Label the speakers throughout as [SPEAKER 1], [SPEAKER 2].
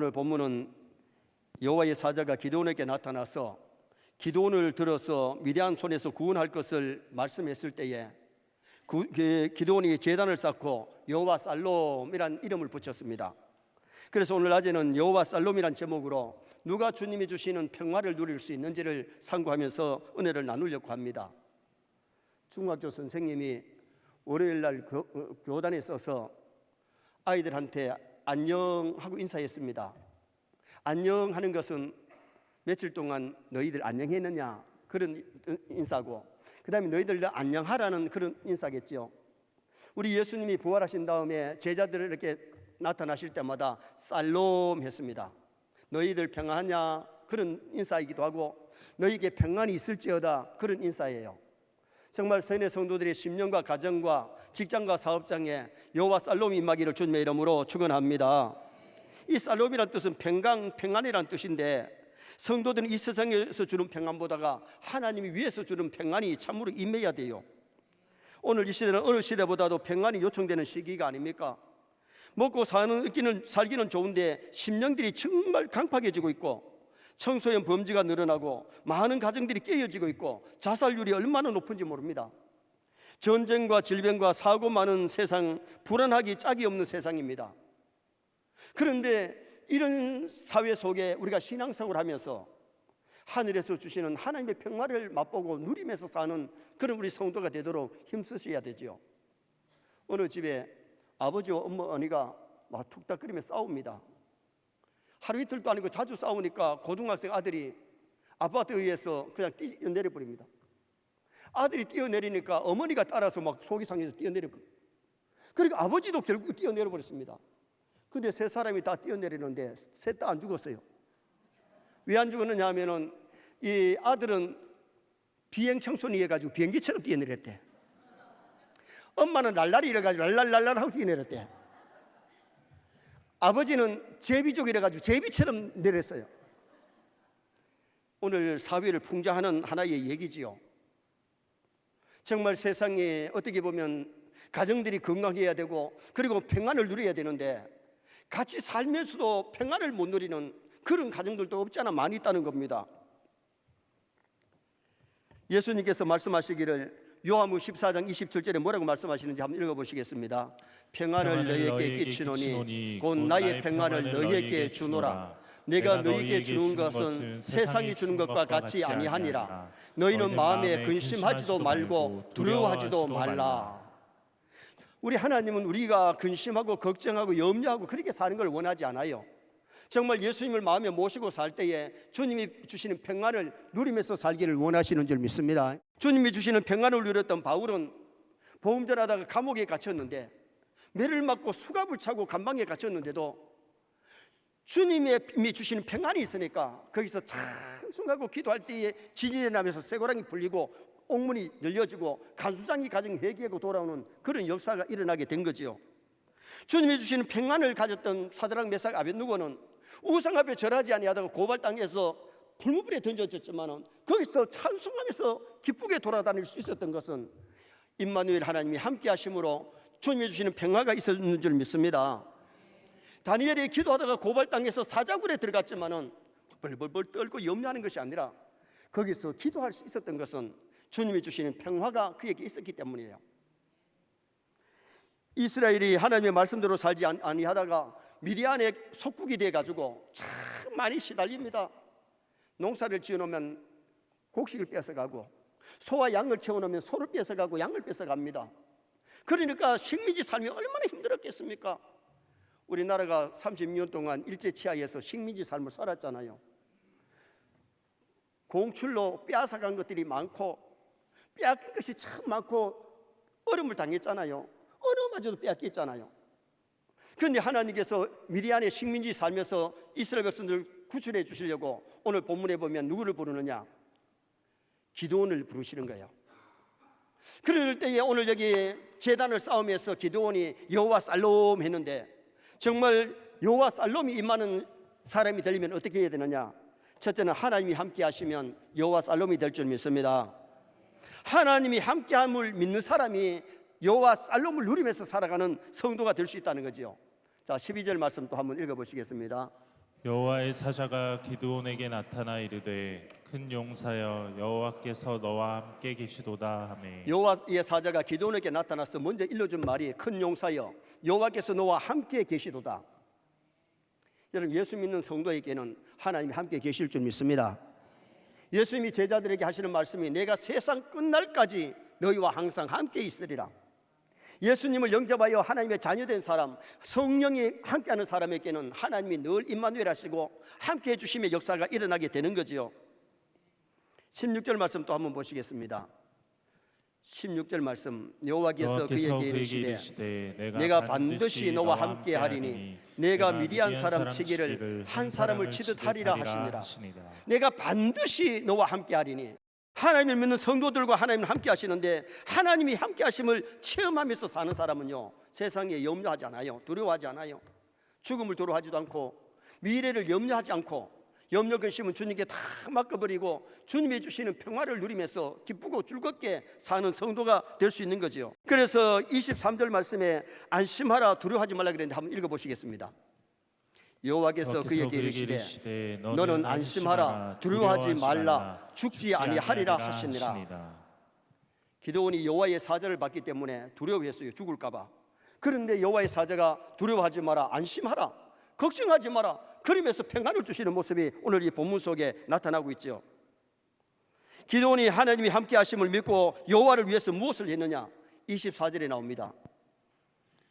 [SPEAKER 1] 오늘 본문은 여호와의 사자가 기도원에게 나타나서 기도원을 들어서 미디안 손에서 구원할 것을 말씀했을 때에 그, 그 기도원이 제단을 쌓고 여호와 살롬이란 이름을 붙였습니다. 그래서 오늘 낮에는 여호와 살롬이란 제목으로 누가 주님이 주시는 평화를 누릴 수 있는지를 상고하면서 은혜를 나누려고 합니다. 중학교 선생님이 월요일 날 교, 어, 교단에 서서 아이들한테 안녕하고 인사했습니다. 안녕하는 것은 며칠 동안 너희들 안녕했느냐 그런 인사고 그 다음에 너희들 안녕하라는 그런 인사겠지요. 우리 예수님이 부활하신 다음에 제자들을 이렇게 나타나실 때마다 살롬 했습니다. 너희들 평안하냐 그런 인사이기도 하고 너희에게 평안이 있을지어다 그런 인사예요. 정말 세뇌 성도들의 심령과 가정과 직장과 사업장에 여호와 살롬이 임하기를 주님의 이름으로 축원합니다. 이 살롬이란 뜻은 평강 평안이란 뜻인데 성도들은 이 세상에서 주는 평안보다가 하나님이 위에서 주는 평안이 참으로 임해야 돼요. 오늘 이 시대는 어느 시대보다도 평안이 요청되는 시기가 아닙니까? 먹고 사는 기는 살기는 좋은데 심령들이 정말 강팍해지고 있고 청소년 범죄가 늘어나고 많은 가정들이 깨어지고 있고 자살률이 얼마나 높은지 모릅니다. 전쟁과 질병과 사고 많은 세상, 불안하기 짝이 없는 세상입니다. 그런데 이런 사회 속에 우리가 신앙생활을 하면서 하늘에서 주시는 하나님의 평화를 맛보고 누리면서 사는 그런 우리 성도가 되도록 힘쓰셔야 되지요. 어느 집에 아버지와 엄마 언니가 막 툭닥거리며 싸웁니다. 하루 이틀도 아니고 자주 싸우니까 고등학생 아들이 아빠한테 의해서 그냥 뛰어내려 버립니다. 아들이 뛰어내리니까 어머니가 따라서 막 속이 상해서 뛰어내려 버려. 그러니까 아버지도 결국 뛰어내려 버렸습니다. 근데 세 사람이 다 뛰어내리는데 셋 다 안 죽었어요. 왜 안 죽었느냐 하면은 이 아들은 비행 청소년 해가지고 비행기처럼 뛰어내렸대. 엄마는 날라리 이래가지고 랄랄랄랄 하고 뛰어내렸대. 아버지는 제비족 이래가지고 제비처럼 내렸어요. 오늘 사회를 풍자하는 하나의 얘기지요. 정말 세상에 어떻게 보면 가정들이 건강해야 되고 그리고 평안을 누려야 되는데 같이 살면서도 평안을 못 누리는 그런 가정들도 없지 않아 많이 있다는 겁니다. 예수님께서 말씀하시기를 요한무 14장 27절에 뭐라고 말씀하시는지 한번 읽어보시겠습니다. 평안을 너희에게 끼치노니 곧 나의 평안을 너희에게 주노라. 내가 너희에게 주는 것은 세상이 주는 것과 같이 아니하니라. 너희는 마음에 근심하지도 말고 두려워하지도 말라. 우리 하나님은 우리가 근심하고 걱정하고 염려하고 그렇게 사는 걸 원하지 않아요. 정말 예수님을 마음에 모시고 살 때에 주님이 주시는 평안을 누리면서 살기를 원하시는 줄 믿습니다. 주님이 주시는 평안을 누렸던 바울은 보험전하다가 감옥에 갇혔는데 매를 맞고 수갑을 차고 감방에 갇혔는데도 주님이 주시는 평안이 있으니까 거기서 찬송하고 기도할 때에 진이 나면서 쇠고랑이 풀리고 옥문이 열려지고 간수장이 가정 회개하고 돌아오는 그런 역사가 일어나게 된 거지요. 주님이 주시는 평안을 가졌던 사드랑 메삭 아벤누고는 우상 앞에 절하지 아니하다가 고발 당해서 불무불에 던져졌지만은 거기서 찬송하면서 기쁘게 돌아다닐 수 있었던 것은 임마누엘 하나님이 함께 하심으로 주님이 주시는 평화가 있었는 줄 믿습니다. 다니엘이 기도하다가 고발당해서 사자굴에 들어갔지만은 벌벌벌 떨고 염려하는 것이 아니라 거기서 기도할 수 있었던 것은 주님이 주시는 평화가 그에게 있었기 때문이에요. 이스라엘이 하나님의 말씀대로 살지 아니하다가 미디안의 속국이 돼 가지고 참 많이 시달립니다. 농사를 지어놓으면 곡식을 뺏어가고 소와 양을 키워놓으면 소를 뺏어가고 양을 뺏어갑니다. 그러니까 식민지 삶이 얼마나 힘들었겠습니까? 우리나라가 30년 동안 일제 치하에서 식민지 삶을 살았잖아요. 공출로 빼앗아간 것들이 많고 빼앗긴 것이 참 많고 어려움을 당했잖아요. 어려움마저도 빼앗겼잖아요. 그런데 하나님께서 미디안의 식민지 살면서 이스라엘 백성들 구출해 주시려고 오늘 본문에 보면 누구를 부르느냐? 기도원을 부르시는 거예요. 그럴 때에 오늘 여기 재단을 쌓으면서 기도원이 여호와 살롬 했는데 정말 여호와 살롬이 임하는 사람이 되려면 어떻게 해야 되느냐? 첫째는 하나님이 함께 하시면 여호와 살롬이 될 줄 믿습니다. 하나님이 함께함을 믿는 사람이 여호와 살롬을 누리면서 살아가는 성도가 될 수 있다는 거지요. 자, 12절 말씀 또 한번 읽어 보시겠습니다.
[SPEAKER 2] 여호와의 사자가 기드온에게 나타나 이르되 큰 용사여 여호와께서 너와 함께 계시도다 하매
[SPEAKER 1] 여호와의 사자가 기도원에게 나타나서 먼저 일러준 말이 큰 용사여 여호와께서 너와 함께 계시도다. 여러분 예수 믿는 성도에게는 하나님이 함께 계실 줄 믿습니다. 예수님이 제자들에게 하시는 말씀이 내가 세상 끝날까지 너희와 항상 함께 있으리라. 예수님을 영접하여 하나님의 자녀된 사람, 성령이 함께하는 사람에게는 하나님이 늘 임마누엘 하시고 함께 해 주심의 역사가 일어나게 되는 거지요. 16절 말씀 또 한번 보시겠습니다. 16절 말씀 여호와께서 그에게 이르시되 내가 반드시 너와 함께 하리니 내가 미디안 사람 치기를 한 사람을 치듯 하리라 하시니라. 내가 반드시 너와 함께 하리니 하나님을 믿는 성도들과 하나님을 함께 하시는데 하나님이 함께 하심을 체험하면서 사는 사람은요 세상에 염려하지 않아요. 두려워하지 않아요. 죽음을 두려워하지도 않고 미래를 염려하지 않고 염려 근심은 주님께 다 맡겨버리고 주님이 주시는 평화를 누리면서 기쁘고 즐겁게 사는 성도가 될 수 있는 거죠 그래서 23절 말씀에 안심하라 두려워하지 말라 그랬는데 한번 읽어보시겠습니다 여호와께서 그에게 이르시되 너는 안심하라. 두려워하지 말라. 죽지 아니하리라 하시니라. 기도원이 여호와의 사자를 받기 때문에 두려워했어요. 죽을까 봐. 그런데 여호와의 사자가 두려워하지 마라. 안심하라. 걱정하지 마라. 그러면서 평안을 주시는 모습이 오늘 이 본문 속에 나타나고 있죠 기도원이 하나님이 함께 하심을 믿고 여호와를 위해서 무엇을 했느냐? 24절에 나옵니다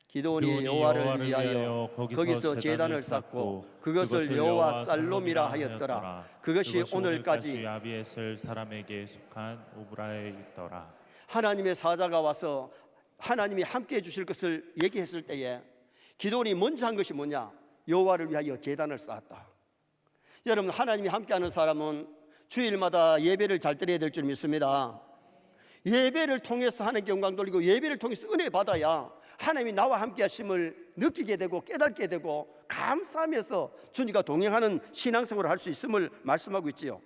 [SPEAKER 1] 기도원이 여호와를 위하여 거기서 재단을 쌓고 그것을 여호와 살롬이라
[SPEAKER 2] 하였더라.
[SPEAKER 1] 그것이
[SPEAKER 2] 그것이
[SPEAKER 1] 오늘까지
[SPEAKER 2] 아비에셀 사람에게 속한 오브라에 있더라
[SPEAKER 1] 하나님의 사자가 와서 하나님이 함께 해 주실 것을 얘기했을 때에 기도원이 먼저 한 것이 뭐냐? 여호와를 위하여 제단을 쌓았다. 여러분 하나님이 함께하는 사람은 주일마다 예배를 잘 드려야 될 줄 믿습니다. 예배를 통해서 하나님께 영광 돌리고 예배를 통해서 은혜 받아야 하나님이 나와 함께 하심을 느끼게 되고 깨닫게 되고 감사하면서 주님과 동행하는 신앙생활을 할 수 있음을 말씀하고 있지요.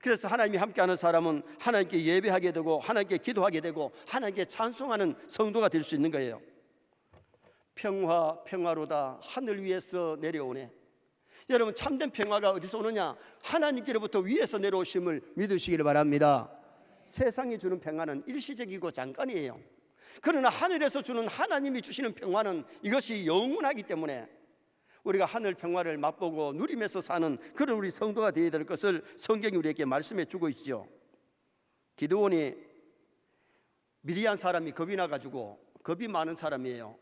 [SPEAKER 1] 그래서 하나님이 함께하는 사람은 하나님께 예배하게 되고 하나님께 기도하게 되고 하나님께 찬송하는 성도가 될 수 있는 거예요. 평화 평화로다 하늘 위에서 내려오네. 여러분 참된 평화가 어디서 오느냐? 하나님께로부터 위에서 내려오심을 믿으시기를 바랍니다. 세상이 주는 평화는 일시적이고 잠깐이에요. 그러나 하늘에서 주는 하나님이 주시는 평화는 이것이 영원하기 때문에 우리가 하늘 평화를 맛보고 누리면서 사는 그런 우리 성도가 되어야 될 것을 성경이 우리에게 말씀해 주고 있죠. 기드온이 미디안 사람이 겁이 나 가지고 겁이 많은 사람이에요.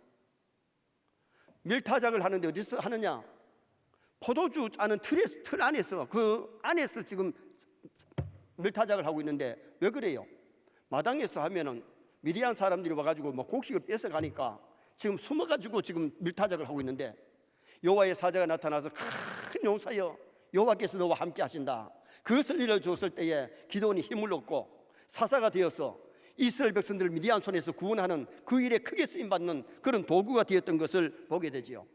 [SPEAKER 1] 밀타작을 하는데 어디서 하느냐? 포도주 짜는 틀에, 틀 안에서 그 안에서 지금 밀타작을 하고 있는데 왜 그래요? 마당에서 하면은 미디안 사람들이 와가지고 뭐 곡식을 뺏어 가니까 지금 숨어가지고 지금 밀타작을 하고 있는데 여호와의 사자가 나타나서 큰 용사여 여호와께서 너와 함께 하신다. 그것을 이뤄주었을 때에 기도원이 힘을 얻고 사사가 되어서 이스라엘 백성들을 미디안 손에서 구원하는 그 일에 크게 쓰임 받는 그런 도구가 되었던 것을 보게 되지요.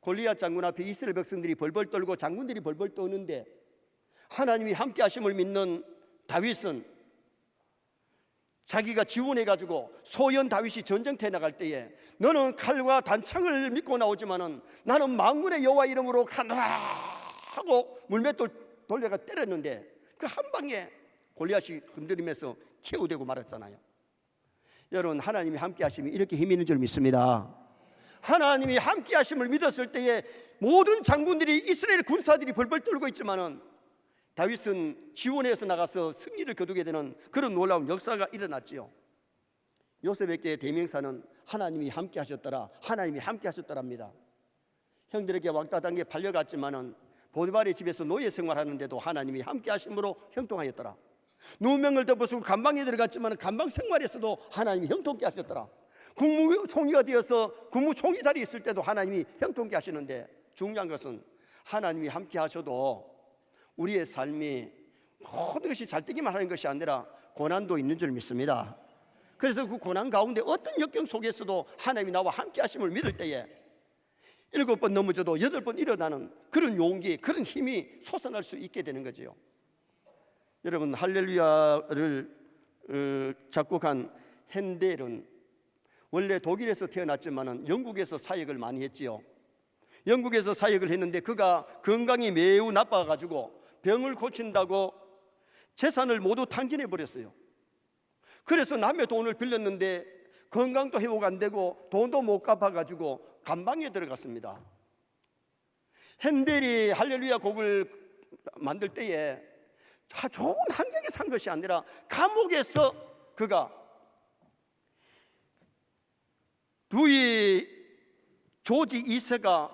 [SPEAKER 1] 골리앗 장군 앞에 이스라엘 백성들이 벌벌 떨고 장군들이 벌벌 떠는데 하나님이 함께 하심을 믿는 다윗은 자기가 지원해 가지고 소연 다윗이 전쟁터에 나갈 때에 너는 칼과 단창을 믿고 나오지만은 나는 만군의 여호와 이름으로 가노라 하고 물맷돌 돌려가 때렸는데 그 한 방에 골리앗이 흔들리면서 키우되고 말았잖아요. 여러분 하나님이 함께 하심이 이렇게 힘 있는 줄 믿습니다. 하나님이 함께 하심을 믿었을 때에 모든 장군들이 이스라엘 군사들이 벌벌 떨고 있지만은 다윗은 지원해서 나가서 승리를 거두게 되는 그런 놀라운 역사가 일어났지요. 요셉에게 대명사는 하나님이 함께 하셨더라. 하나님이 함께 하셨더랍니다. 형들에게 왕따 당에 팔려갔지만은 보디발의 집에서 노예 생활하는데도 하나님이 함께 하심으로 형통하였더라. 누명을 덮어쓰고 감방에 들어갔지만 감방 생활에서도 하나님이 형통케 하셨더라. 국무총리가 되어서 국무총리 자리에 있을 때도 하나님이 형통케 하시는데 중요한 것은 하나님이 함께 하셔도 우리의 삶이 모든 것이 잘 되기만 하는 것이 아니라 고난도 있는 줄 믿습니다. 그래서 그 고난 가운데 어떤 역경 속에서도 하나님이 나와 함께 하심을 믿을 때에 일곱 번 넘어져도 여덟 번 일어나는 그런 용기, 그런 힘이 솟아날 수 있게 되는 거지요. 여러분 할렐루야를 어, 작곡한 핸델은 원래 독일에서 태어났지만은 영국에서 사역을 많이 했지요. 영국에서 사역을 했는데 그가 건강이 매우 나빠가지고 병을 고친다고 재산을 모두 탕진해 버렸어요. 그래서 남의 돈을 빌렸는데 건강도 회복 안 되고 돈도 못 갚아가지고 감방에 들어갔습니다. 핸델이 할렐루야 곡을 만들 때에 아, 좋은 환경에 산 것이 아니라 감옥에서 그가 루이 조지 2세가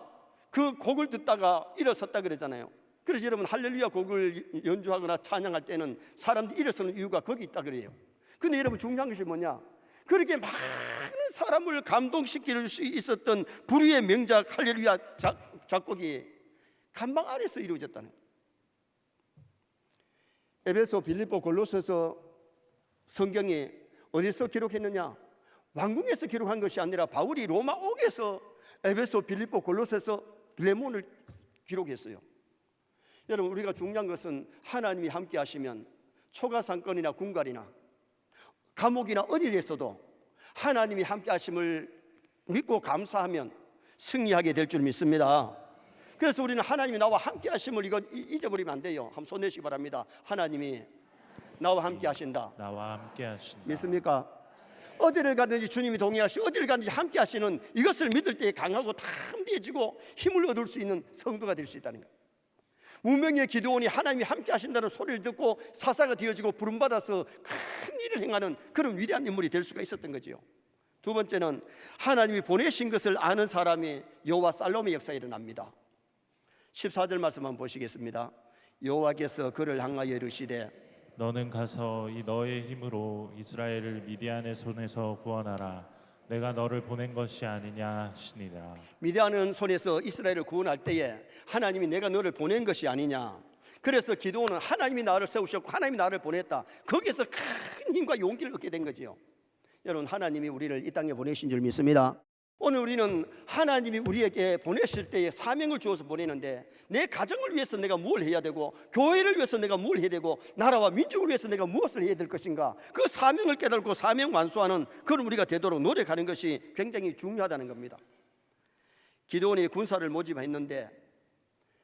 [SPEAKER 1] 그 곡을 듣다가 일어섰다 그러잖아요. 그래서 여러분 할렐루야 곡을 연주하거나 찬양할 때는 사람들이 일어서는 이유가 거기 있다 그래요. 근데 여러분 중요한 것이 뭐냐? 그렇게 많은 사람을 감동시킬 수 있었던 불후의 명작 할렐루야 작, 작곡이 감방 안에서 이루어졌다는 거예요. 에베소 빌립보 골로새서 성경이 어디서 기록했느냐? 왕궁에서 기록한 것이 아니라 바울이 로마 옥에서 에베소 빌립보 골로새서 레몬을 기록했어요. 여러분 우리가 중요한 것은 하나님이 함께 하시면 초가 상권이나 군갈이나 감옥이나 어디에서도 하나님이 함께 하심을 믿고 감사하면 승리하게 될 줄 믿습니다. 그래서 우리는 하나님이 나와 함께 하심을 이거 이- 잊어버리면 안 돼요. 한번 손 내시기 바랍니다. 하나님이 나와 함께 하신다.
[SPEAKER 2] 나와 함께 하신다.
[SPEAKER 1] 믿습니까? 어디를 가든지 주님이 동의하시 어디를 가든지 함께 하시는 이것을 믿을 때 강하고 탐대해지고 힘을 얻을 수 있는 성도가 될 수 있다는 거예요. 무명의 기도원이 하나님이 함께 하신다는 소리를 듣고 사사가 되어지고 부름받아서 큰 일을 행하는 그런 위대한 인물이 될 수가 있었던 거지요. 두 번째는 하나님이 보내신 것을 아는 사람이 여호와 살롬의 역사에 일어납니다. 14절 말씀 한번 보시겠습니다. 여호와께서 그를 향하여 이르시되
[SPEAKER 2] 너는 가서 이 너의 힘으로 이스라엘을 미디안의 손에서 구원하라. 내가 너를 보낸 것이 아니냐 하시니라.
[SPEAKER 1] 미디안은 손에서 이스라엘을 구원할 때에 하나님이 내가 너를 보낸 것이 아니냐. 그래서 기도는 하나님이 나를 세우셨고 하나님이 나를 보냈다. 거기서 큰 힘과 용기를 얻게 된 거지요. 여러분 하나님이 우리를 이 땅에 보내신 줄 믿습니다. 오늘 우리는 하나님이 우리에게 보내실 때에 사명을 주어서 보내는데 내 가정을 위해서 내가 무엇을 해야 되고 교회를 위해서 내가 무엇을 해야 되고 나라와 민족을 위해서 내가 무엇을 해야 될 것인가 그 사명을 깨닫고 사명 완수하는 그런 우리가 되도록 노력하는 것이 굉장히 중요하다는 겁니다. 기도원이 군사를 모집했는데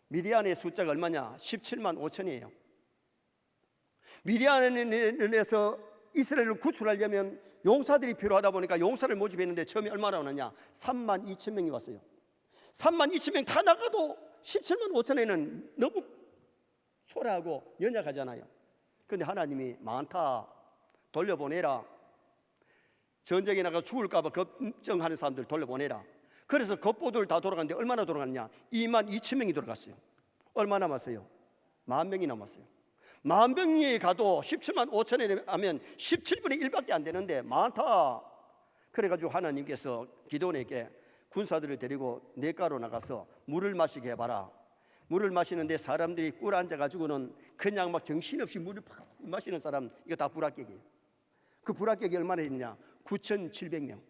[SPEAKER 1] 미디안의 숫자가 얼마냐? 17만 5천이에요. 미디안에서 이스라엘을 구출하려면 용사들이 필요하다 보니까 용사를 모집했는데 처음에 얼마나 오느냐? 3만 2천 명이 왔어요. 3만 2천 명 다 나가도 17만 5천에는 너무 소라하고 연약하잖아요. 근데 하나님이 많다 돌려보내라. 전쟁에 나가 죽을까봐 걱정하는 사람들 돌려보내라. 그래서 겉보들 다 돌아갔는데 얼마나 돌아갔냐? 2만 2천 명이 돌아갔어요. 얼마 남았어요? 만 명이 남았어요. 만 명이 가도 17만 5천에 하면 17분의 1밖에 안 되는데 많다. 그래가지고 하나님께서 기도원에게 군사들을 데리고 냇가로 나가서 물을 마시게 해봐라. 물을 마시는데 사람들이 꿀 앉아가지고는 그냥 막 정신없이 물을 팍 마시는 사람 이거 다 불합격이에요. 그 불합격이 얼마나 있느냐? 9,700명.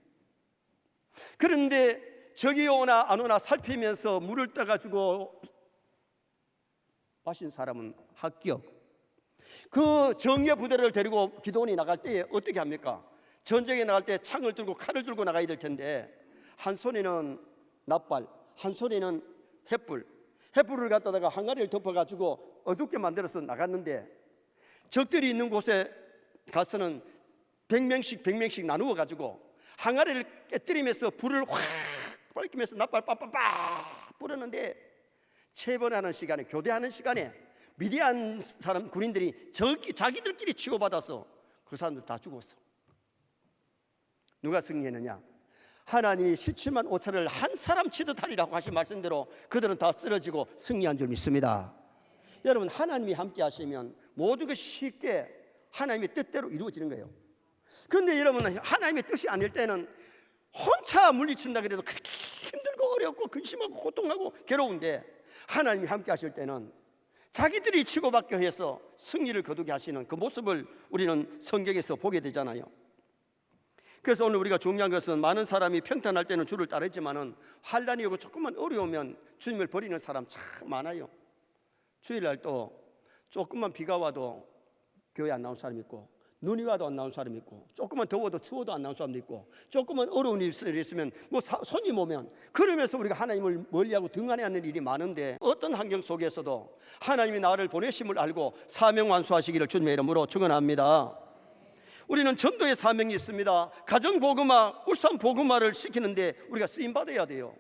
[SPEAKER 1] 그런데 저기 오나 안 오나 살피면서 물을 떠가지고 마신 사람은 합격. 그 정예 부대를 데리고 기도원이 나갈 때 어떻게 합니까? 전쟁에 나갈 때 창을 들고 칼을 들고 나가야 될 텐데 한 손에는 납발, 한 손에는 횃불, 횃불을 갖다가 항아리를 덮어가지고 어둡게 만들어서 나갔는데 적들이 있는 곳에 가서는 100명씩 100명씩 나누어 가지고 항아리를 깨뜨리면서 불을 확 밝히면서 납발 빡빡빡 뿌렸는데 체벌하는 시간에 교대하는 시간에 미디안 사람 군인들이 저기 자기들끼리 치고받아서 그 사람들 다 죽었어. 누가 승리했느냐? 하나님이 17만 5천을 한 사람 치듯 하리라고 하신 말씀대로 그들은 다 쓰러지고 승리한 줄 믿습니다. 여러분 하나님이 함께 하시면 모두 가 쉽게 하나님의 뜻대로 이루어지는 거예요. 근데 여러분 하나님의 뜻이 아닐 때는 혼자 물리친다 그래도 그렇게 힘들고 어렵고 근심하고 고통하고 괴로운데 하나님이 함께 하실 때는 자기들이 치고받게 해서 승리를 거두게 하시는 그 모습을 우리는 성경에서 보게 되잖아요. 그래서 오늘 우리가 중요한 것은 많은 사람이 평탄할 때는 주를 따르지만은 환란이 오고 조금만 어려우면 주님을 버리는 사람 참 많아요. 주일날 또 조금만 비가 와도 교회 안 나온 사람 있고 눈이 와도 안 나온 사람이 있고 조금만 더워도 추워도 안 나온 사람도 있고 조금만 어려운 일이 있으면 뭐 사- 손님 오면 그러면서 우리가 하나님을 멀리하고 등한해 하는 일이 많은데 어떤 환경 속에서도 하나님이 나를 보내심을 알고 사명 완수하시기를 주님의 이름으로 축원합니다. 우리는 전도의 사명이 있습니다. 가정 복음화, 울산 복음화를 시키는데 우리가 쓰임 받아야 돼요.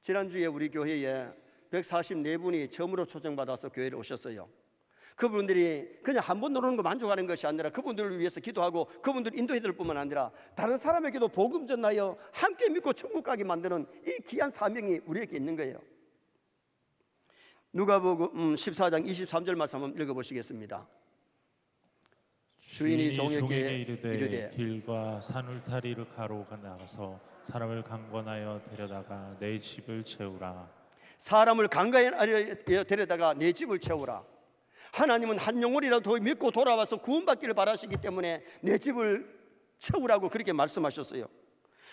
[SPEAKER 1] 지난주에 우리 교회에 144분이 처음으로 초청받아서 교회를 오셨어요. 그분들이 그냥 한 번 노는 거 만족하는 것이 아니라 그분들을 위해서 기도하고 그분들 인도해 줄 뿐만 아니라 다른 사람에게도 복음 전하여 함께 믿고 천국 가게 만드는 이 귀한 사명이 우리에게 있는 거예요. 누가복음 14장 23절 말씀 한번 읽어 보시겠습니다. 주인이 종에게
[SPEAKER 2] 이르되,
[SPEAKER 1] 이르되
[SPEAKER 2] 길과 산울타리를 가로가 나가서 사람을 강권하여 데려다가 내 집을 채우라
[SPEAKER 1] 사람을 강가에 데려다가 내 집을 채우라. 하나님은 한 영혼이라도 더 믿고 돌아와서 구원받기를 바라시기 때문에 내 집을 채우라고 그렇게 말씀하셨어요.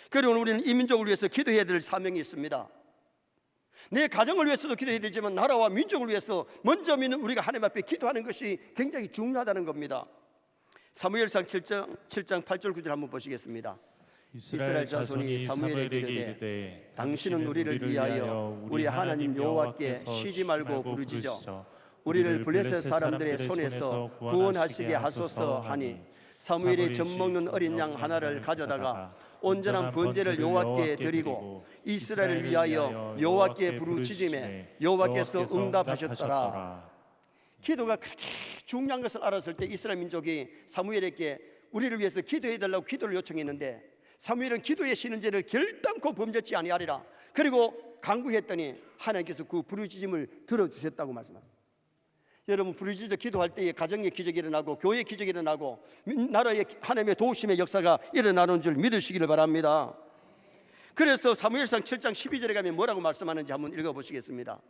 [SPEAKER 1] 그리고 우리는 이 민족을 위해서 기도해야 될 사명이 있습니다. 내 가정을 위해서도 기도해야 되지만 나라와 민족을 위해서 먼저 믿는 우리가 하나님 앞에 기도하는 것이 굉장히 중요하다는 겁니다. 사무엘상 7장 7장 8절 9절 한번 보시겠습니다.
[SPEAKER 2] 이스라엘 자손이 사무엘에게 이르되
[SPEAKER 1] 당신은 우리를 위하여 우리 하나님 여호와께 쉬지 말고 부르짖어 우리를 블레셋 사람들의 손에서 구원하시게 하소서 하니 사무엘이 젖 먹는 어린 양 하나를 가져다가 온전한 번제를 여호와께 드리고 이스라엘을 위하여 여호와께 부르짖음에 여호와께서 응답하셨더라. 기도가 그렇게 중요한 것을 알았을 때 이스라엘 민족이 사무엘에게 우리를 위해서 기도해 달라고 기도를 요청했는데 사무엘은 기도의 신은제를 결단코 범죄치 아니하리라. 그리고 강구했더니 하나님께서 그 부르짖음을 들어 주셨다고 말씀합니다. 여러분 부르짖어 기도할 때에 가정의 기적이 일어나고 교회의 기적이 일어나고 나라의 하나님의 도우심의 역사가 일어나는 줄 믿으시기를 바랍니다. 그래서 사무엘상 7장 12절에 가면 뭐라고 말씀하는지 한번 읽어보시겠습니다.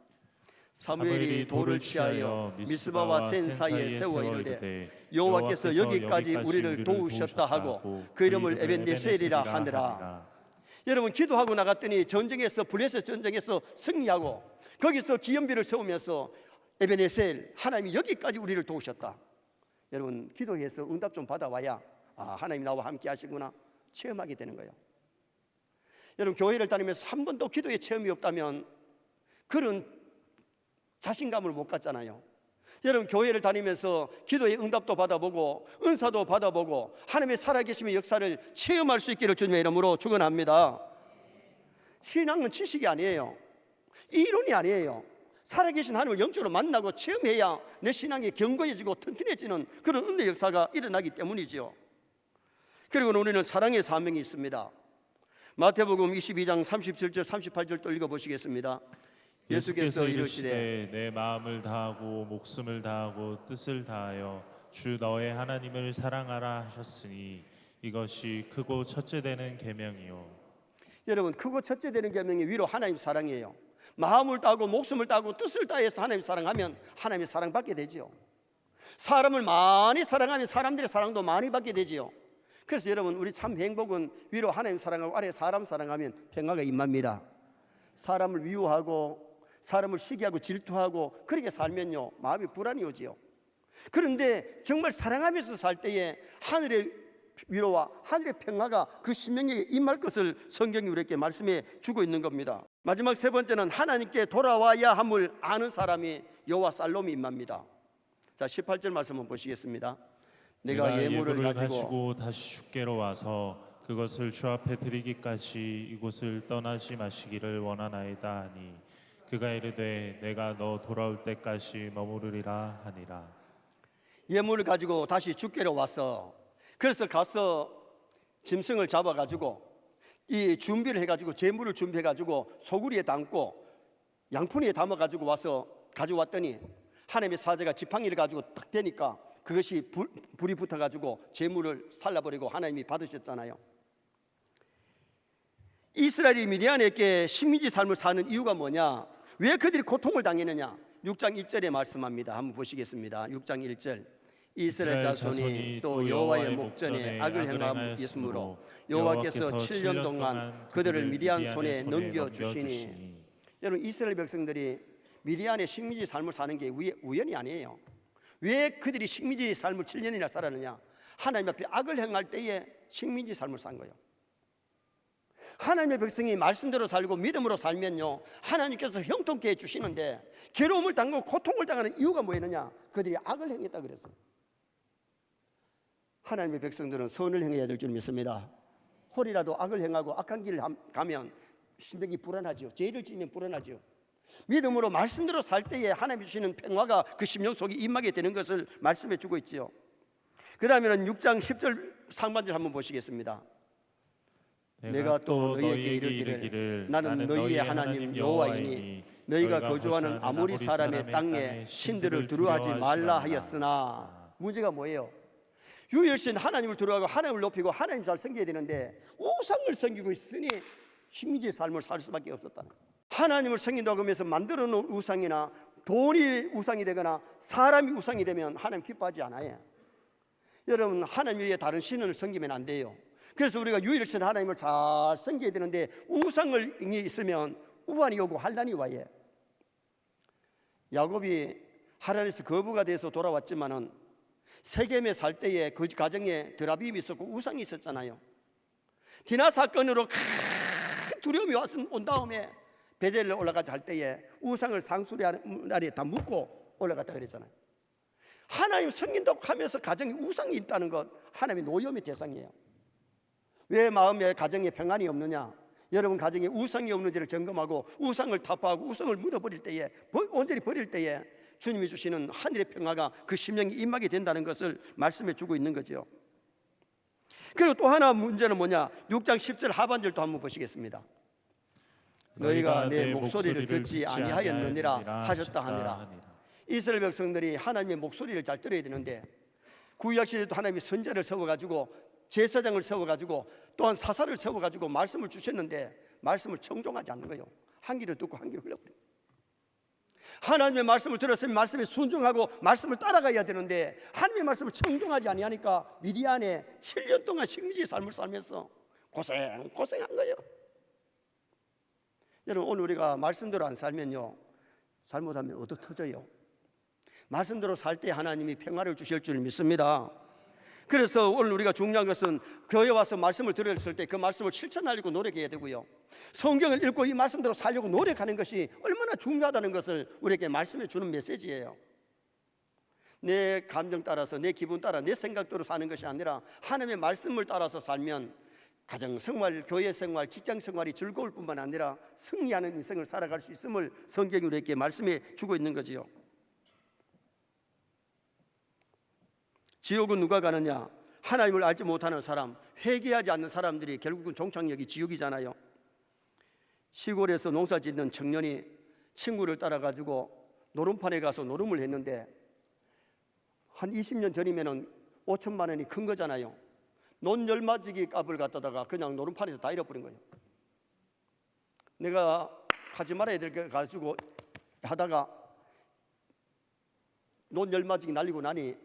[SPEAKER 1] 사무엘이 돌을 취하여 미스바와 센 사이에 세워 이르되 여호와께서 여기까지 우리를 도우셨다 하고 그 이름을 에벤네셀이라 하느라. 여러분 기도하고 나갔더니 전쟁에서 블레셋 전쟁에서 승리하고 거기서 기념비를 세우면서 에베네셀 하나님이 여기까지 우리를 도우셨다. 여러분 기도해서 응답 좀 받아와야 아 하나님 나와 함께 하시구나 체험하게 되는 거예요. 여러분 교회를 다니면서 한 번도 기도의 체험이 없다면 그런 자신감을 못 갖잖아요. 여러분 교회를 다니면서 기도의 응답도 받아보고 은사도 받아보고 하나님의 살아계심의 역사를 체험할 수 있기를 주님의 이름으로 축원합니다. 신앙은 지식이 아니에요. 이론이 아니에요. 살아계신 하나님을 영적으로 만나고 체험해야 내 신앙이 견고해지고 튼튼해지는 그런 은혜 역사가 일어나기 때문이지요. 그리고 우리는 사랑의 사명이 있습니다. 마태복음 22장 37절 38절 또 읽어 보시겠습니다. 예수께서 이르시되
[SPEAKER 2] 내 마음을 다하고 목숨을 다하고 뜻을 다하여 주 너의 하나님을 사랑하라 하셨으니 이것이 크고 첫째 되는 계명이요
[SPEAKER 1] 여러분 크고 첫째 되는 계명이 위로 하나님 사랑이에요. 마음을 따고 목숨을 따고 뜻을 다해서 하나님 사랑하면 하나님의 사랑받게 되지요. 사람을 많이 사랑하면 사람들의 사랑도 많이 받게 되지요. 그래서 여러분 우리 참 행복은 위로 하나님 사랑하고 아래 사람 사랑하면 평화가 임합니다. 사람을 미워하고 사람을 시기하고 질투하고 그렇게 살면요 마음이 불안이 오지요. 그런데 정말 사랑하면서 살 때에 하늘의 위로와 하늘의 평화가 그 신명에 임할 것을 성경이 우리에게 말씀해 주고 있는 겁니다. 마지막 세 번째는 하나님께 돌아와야 함을 아는 사람이 여호와 살롬이 임합니다. 자 18절 말씀 한번 보시겠습니다. 내가 예물을 가지고
[SPEAKER 2] 다시 주께로 와서 그것을 주 앞에 드리기까지 이곳을 떠나지 마시기를 원하나이다 하니 그가 이르되 내가 너 돌아올 때까지 머무르리라 하니라
[SPEAKER 1] 예물을 가지고 다시 주께로 와서 그래서 가서 짐승을 잡아 가지고 이 준비를 해 가지고 제물을 준비해 가지고 소구리에 담고 양푼에 담아 가지고 와서 가져왔더니 하나님의 사자가 지팡이를 가지고 딱 대니까 그것이 불, 불이 붙어 가지고 제물을 살라버리고 하나님이 받으셨잖아요. 이스라엘이 미디안에게 식민지 삶을 사는 이유가 뭐냐? 왜 그들이 고통을 당했느냐? 6장 1절에 말씀합니다. 한번 보시겠습니다. 6장 1절. 이스라엘 자손이 또 여호와의 목전에 악을 행하였으므로 여호와께서 7년 동안 그들을 미디안 손에 넘겨 주시니 여러분 이스라엘 백성들이 미디안의 식민지 삶을 사는 게 우연이 아니에요. 왜 그들이 식민지 삶을 7년이나 살았느냐? 하나님 앞에 악을 행할 때에 식민지 삶을 산 거예요. 하나님의 백성이 말씀대로 살고 믿음으로 살면요 하나님께서 형통케 해 주시는데 괴로움을 당하고 고통을 당하는 이유가 뭐였느냐 그들이 악을 행했다 그랬어요 하나님의 백성들은 선을 행해야 될 줄 믿습니다. 홀이라도 악을 행하고 악한 길을 함- 가면 심령이 불안하지요. 죄를 지면 불안하지요. 믿음으로 말씀대로 살 때에 하나님 주시는 평화가 그 심령 속에 임하게 되는 것을 말씀해 주고 있지요. 그러면 6장 10절 상반절 한번 보시겠습니다. 내가 또 너희에게 이르기를 나는 너희의 하나님 여호와이니 너희가 거주하는 아모리 사람의 땅에 신들을 두려워하지 말라. 하였으나 문제가 뭐예요? 유일신 하나님을 두려워하고 하나님을 높이고 하나님 잘 섬겨야 되는데 우상을 섬기고 있으니 식민지의 삶을 살 수밖에 없었다는 거예요. 하나님을 섬긴다고 하면서 만들어 놓은 우상이나 돈이 우상이 되거나 사람이 우상이 되면 하나님 기뻐하지 않아요. 여러분 하나님 외에 다른 신을 섬기면 안 돼요. 그래서 우리가 유일신 하나님을 잘 섬겨야 되는데 우상을 있으면 우환이 오고 환란이 와요. 야곱이 하란에서 거부가 돼서 돌아왔지만은 세겜에 살 때에 그 가정에 드라빔이 있었고 우상이 있었잖아요. 디나 사건으로 큰 두려움이 왔- 온 다음에 베델에 올라가자 할 때에 우상을 상수리 아래 다 묶고 올라갔다 그랬잖아요. 하나님 섬긴다고 하면서 가정에 우상이 있다는 것 하나님의 노염의 대상이에요. 왜 마음에 가정에 평안이 없느냐? 여러분 가정에 우상이 없는지를 점검하고 우상을 타파하고 우상을 묻어버릴 때에 버- 온전히 버릴 때에 주님이 주시는 하늘의 평화가 그 심령에 임하게 된다는 것을 말씀해 주고 있는 거죠. 그리고 또 하나 문제는 뭐냐? 6장 10절 하반절도 한번 보시겠습니다. 너희가 내 목소리를 듣지 아니하였느니라 하셨다 하니라. 이스라엘 백성들이 하나님의 목소리를 잘 들어야 되는데 구약 시대도 하나님이 선자를 세워 가지고 제사장을 세워 가지고 또한 사사를 세워 가지고 말씀을 주셨는데 말씀을 청종하지 않는 거예요. 한 귀를 듣고 한 귀를 흘려버려. 하나님의 말씀을 들었으면 말씀에 순종하고 말씀을 따라가야 되는데 하나님의 말씀을 청종하지 아니하니까 미디안에 7년 동안 식민지 삶을 살면서 고생 고생한 거예요. 여러분 오늘 우리가 말씀대로 안 살면요 잘못하면 얻어 터져요. 말씀대로 살 때 하나님이 평화를 주실 줄 믿습니다. 그래서 오늘 우리가 중요한 것은 교회 와서 말씀을 들었을 때 그 말씀을 실천하려고 노력해야 되고요. 성경을 읽고 이 말씀대로 살려고 노력하는 것이 얼마나 중요하다는 것을 우리에게 말씀해 주는 메시지예요. 내 감정 따라서 내 기분 따라 내 생각대로 사는 것이 아니라 하나님의 말씀을 따라서 살면 가정 생활, 교회 생활, 직장 생활이 즐거울 뿐만 아니라 승리하는 인생을 살아갈 수 있음을 성경이 우리에게 말씀해 주고 있는 거지요. 지옥은 누가 가느냐? 하나님을 알지 못하는 사람, 회개하지 않는 사람들이 결국은 종착역이 지옥이잖아요. 시골에서 농사 짓는 청년이 친구를 따라 가지고 노름판에 가서 노름을 했는데 한 20년 전이면은 5천만 원이 큰 거잖아요. 논 열마지기 값을 갖다가 그냥 노름판에서 다 잃어버린 거예요. 내가 하지 말아야 될 걸 가지고 하다가 논 열마지기 날리고 나니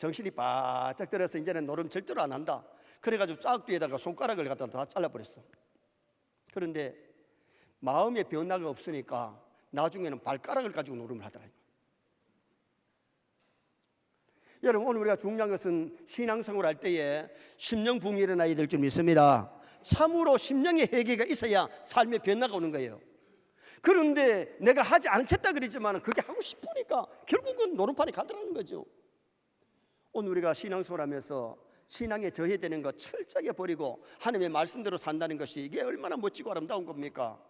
[SPEAKER 1] 정신이 바짝 들어서 이제는 노름 절대로 안 한다. 그래가지고 쫙 뒤에다가 손가락을 갖다 다 잘라버렸어. 그런데 마음의 변화가 없으니까 나중에는 발가락을 가지고 노름을 하더라고요. 여러분 오늘 우리가 중요한 것은 신앙생활 할 때에 심령 붕이 일어나야 될 줄 믿습니다. 참으로 심령의 회개가 있어야 삶의 변화가 오는 거예요. 그런데 내가 하지 않겠다 그러지만 그게 하고 싶으니까 결국은 노름판에 가더라는 거죠. 오늘 우리가 신앙생활 하면서 신앙에 저해되는 것 철저하게 버리고 하나님의 말씀대로 산다는 것이 이게 얼마나 멋지고 아름다운 겁니까?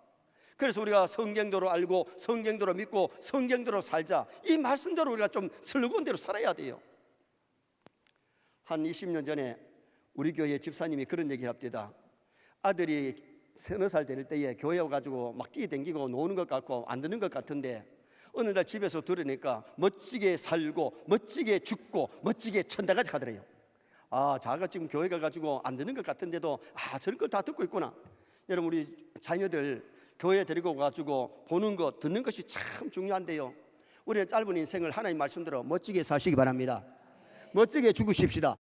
[SPEAKER 1] 그래서 우리가 성경대로 알고 성경대로 믿고 성경대로 살자. 이 말씀대로 우리가 좀 슬그운 대로 살아야 돼요. 한 20년 전에 우리 교회 집사님이 그런 얘기 합니다. 아들이 서너 살 될 때에 교회 와가지고 막 뛰어댕기고 노는 것 같고 안 되는 것 같은데 어느 날 집에서 들으니까 멋지게 살고 멋지게 죽고 멋지게 천당까지 가더래요. 아, 자가 지금 교회 가가지고 안 되는 것 같은데도 아 저런 걸 다 듣고 있구나. 여러분 우리 자녀들 교회 데리고 가지고 보는 것 듣는 것이 참 중요한데요. 우리는 짧은 인생을 하나님 말씀대로 멋지게 사시기 바랍니다. 멋지게 죽으십시다.